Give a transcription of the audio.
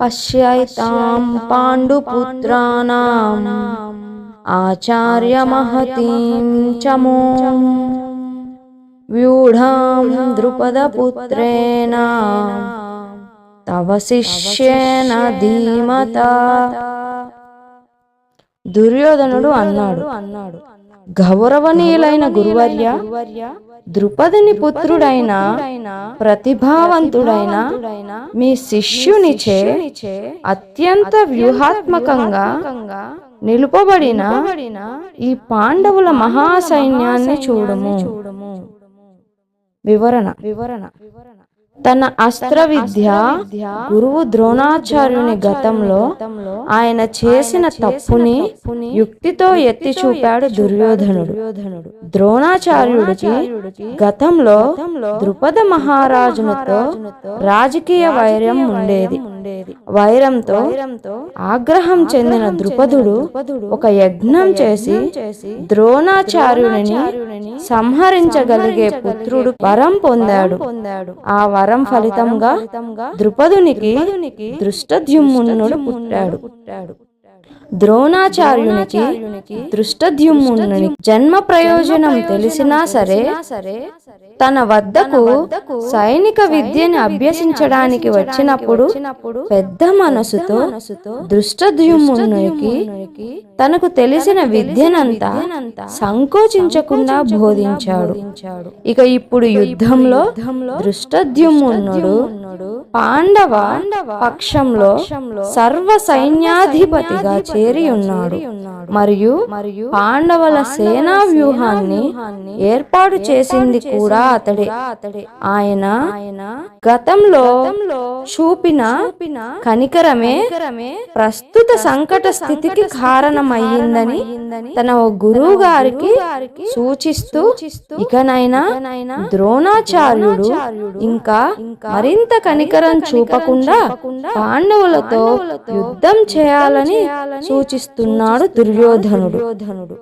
పశ్యైతాం పాండుపుత్రాణం ఆచార్యమహతీం చమోం వ్యూఢాం ద్రుపదపుత్రేణ తవ శిష్యేన ధీమత దుర్యోధనుడు అన్నాడు అన్నాడు గౌరవనీయులైన గురువర్య ద్రుపదిని పుత్రుడైన ప్రతిభావంతుడైన మీ శిష్యునిచే అత్యంత వ్యూహాత్మకంగా నిలుపబడిన ఈ పాండవుల మహాసైన్యాన్ని చూడము. వివరణ. వివరణ. తన అస్త్ర విద్య గురువు ద్రోణాచార్యుని గతంలో ఆయన చేసిన తప్పుని యుక్తితో ఎత్తి చూపాడు దుర్యోధనుడు. ద్రోణాచార్యుడికి గతంలో ద్రుపద మహారాజునితో రాజకీయ వైరం ఉండేది. వైరంతో ఆగ్రహం చెందిన ద్రుపదుడు ఒక యజ్ఞం చేసి ద్రోణాచార్యుని సంహరించగలిగే పుత్రుడు వరం పొందాడు. ఆ వరం ఫలితంగా ద్రుపదునికి దృష్టద్యుమ్నుడు పుట్టాడు. ద్రోణాచార్యునికి దృష్టద్యుమ్నుని జన్మ ప్రయోజనం తెలిసినా సరే తన వద్దకు సైనిక విద్యను అభ్యసించడానికి వచ్చినప్పుడు పెద్ద మనసుతో దృష్టద్యుమ్నునికి తనకు తెలిసిన విద్యనంతా సంకోచించకుండా బోధించాడు. ఇక ఇప్పుడు యుద్ధంలో దృష్టద్యుమ్నుడు పాండవ పక్షంలో సర్వ సైన్యాధిపతిగా చేరి ఉన్నాడు. మరియు పాండవుల సేనా వ్యూహాన్ని ఏర్పాటు చేసింది కూడా అతడే. ఆయన గతంలో చూపిన కనికరమే ప్రస్తుత సంకట స్థితికి కారణమయ్యిందని తన గురువు గారికి సూచిస్తూ ఇకనైనా ద్రోణాచార్యుడు ఇంకా మరింత కనికరం చూపకుండా పాండవులతో యుద్ధం చేయాలని సూచిస్తున్నాడు దుర్యోధనుడు